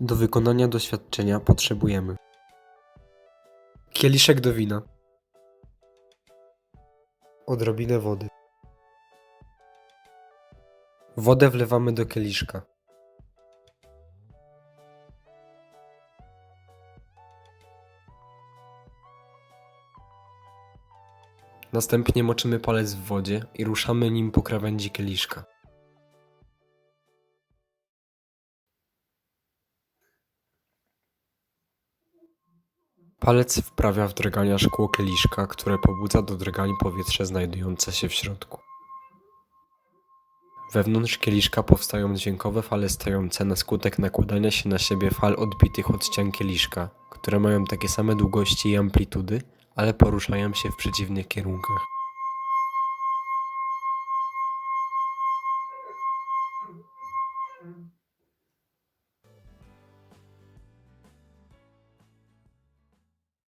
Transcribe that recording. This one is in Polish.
Do wykonania doświadczenia potrzebujemy kieliszek do wina, odrobinę wody. Wodę wlewamy do kieliszka. Następnie moczymy palec w wodzie i ruszamy nim po krawędzi kieliszka. Palec wprawia w drgania szkło kieliszka, które pobudza do drgań powietrze znajdujące się w środku. Wewnątrz kieliszka powstają dźwiękowe fale stojące na skutek nakładania się na siebie fal odbitych od ścian kieliszka, które mają takie same długości i amplitudy, ale poruszają się w przeciwnych kierunkach.